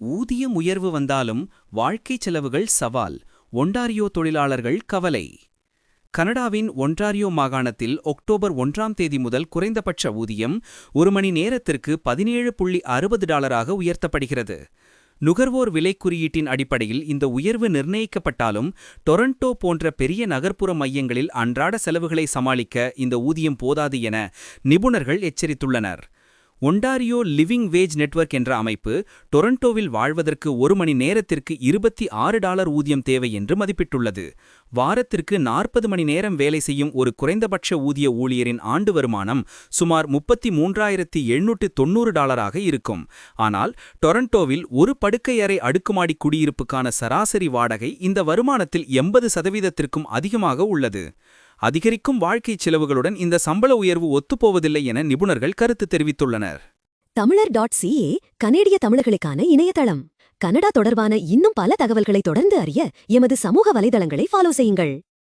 ஊதியம் உயர்வு வந்தாலும் வாழ்க்கைச் செலவுகள் சவால். ஒன்டாரியோ தொழிலாளர்கள் கவலை. கனடாவின் ஒன்றாரியோ மாகாணத்தில் ஒக்டோபர் ஒன்றாம் தேதி முதல் குறைந்தபட்ச ஊதியம் ஒரு மணி நேரத்திற்கு பதினேழு புள்ளி அறுபது டாலராக உயர்த்தப்படுகிறது. நுகர்வோர் விலை குறியீட்டின் அடிப்படையில் இந்த உயர்வு நிர்ணயிக்கப்பட்டாலும் டொரண்டோ போன்ற பெரிய நகர்ப்புற மையங்களில் அன்றாட செலவுகளை சமாளிக்க இந்த ஊதியம் போதாது என நிபுணர்கள் எச்சரித்துள்ளனர். ஒண்டாரியோ லிவிங் வேஜ் நெட்வொர்க் என்ற அமைப்பு டொரண்டோவில் வாழ்வதற்கு ஒரு மணி நேரத்திற்கு இருபத்தி ஆறு டாலர் ஊதியம் தேவை என்று மதிப்பிட்டுள்ளது. வாரத்திற்கு நாற்பது மணி நேரம் வேலை செய்யும் ஒரு குறைந்தபட்ச ஊதிய ஊழியரின் ஆண்டு வருமானம் சுமார் முப்பத்தி மூன்றாயிரத்தி எழுநூற்று தொன்னூறு டாலராக இருக்கும். ஆனால் டொரண்டோவில் ஒரு படுக்கையறை அடுக்குமாடி குடியிருப்புக்கான சராசரி வாடகை இந்த வருமானத்தில் எண்பது சதவீதத்திற்கும் அதிகமாக உள்ளது. அதிகரிக்கும் வாழ்க்கைச் செலவுகளுடன் இந்த சம்பள உயர்வு ஒத்துப்போவதில்லை என நிபுணர்கள் கருத்து தெரிவித்துள்ளனர். தமிழர் டாட் சிஏ கனேடிய தமிழர்களுக்கான இணையதளம். கனடா தொடர்பான இன்னும் பல தகவல்களை தொடர்ந்து அறிய எமது சமூக வலைதளங்களை ஃபாலோ செய்யுங்கள்.